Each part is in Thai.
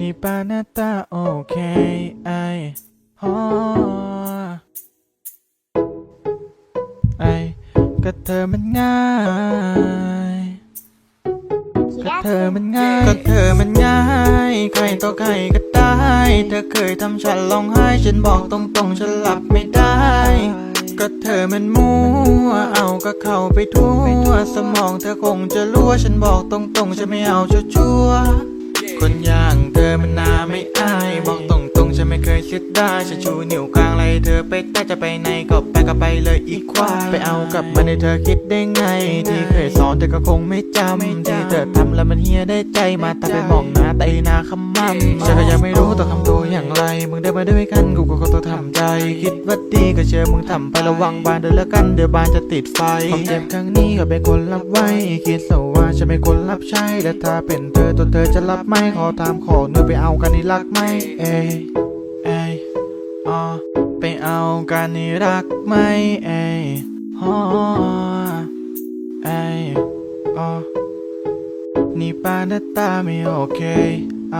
นี่ปานาตาโอเคไอฮอไอก็เธอมันง่ายก็เธอมันง่ายก็เธอมันง่าย ใครต่อใครก็ได้ เธอเคยทำฉันร้องไห้ ฉันบอกตรงๆฉันหลับไม่ได้ ก็เธอมันมั่ว เอาก็เข้าไปทั่ว สมองเธอคงจะรั่ว ฉันบอกตรงๆฉันไม่เอาชัวๆคนอย่าง ไปแต่จะไปไหนก็ไปก็ไปเลยอีกควายไปเอากลับมาในเธอคิดได้ไง ที่เคยสอนเธอก็คงไม่จำที่เธอทำแล้วมันเฮียได้ใจมาแต่ไปมองหน้าแต่หน้าคำมั่มฉันก็ยังไม่รู้ต้องทำตัวอย่างไร มึงได้มาด้วยกันกูก็คงต้องทำใจ คิดว่าดีก็เชื่อมึงทำไประวังบานเดินแล้วกันเดี๋ยวบานจะติดไฟความเจ็บครั้งนี้ก็เป็นคนรับไว้คิดซะว่าฉันเป็นคนรับใช้และถ้าเป็นเธอตัวเธอจะรับไหมขอถามขอเนื้อไปเอากันนี่รักไหมเอยเอยอ๋อไป เอากันนี่รักไหมเอยฮอเอยออนี่ปานาตาไม่โอเคไอ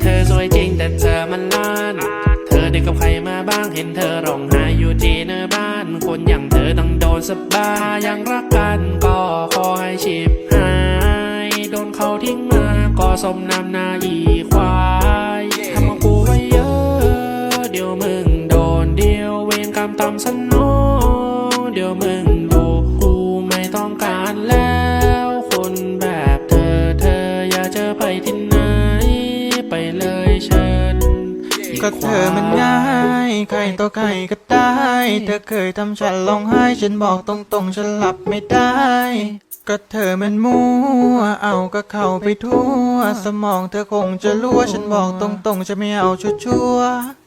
เธอสวยจริงแต่เธอมันล้านเธอได้กับใครมาบ้างเห็นเธอร้องไห้อยู่ที่หน้าบ้าน คนอย่างเธอต้องโดนสะบายถ้ายังรักกันก็ขอให้ชิบหาย โดนเขาทิ้งมาก็สมน้ำหน้าอีควาย ก็เธอมันง่ายใครต่อใครก็ได้ เธอเคยทำฉันร้องไห้ ฉันบอกตรงๆ ฉันหลับไม่ได้ ก็เธอมันมั่ว เอาก็เข้าไปทั่ว สมองเธอคงจะรั่ว ฉันบอกตรงๆ จะไม่เอาชัวๆ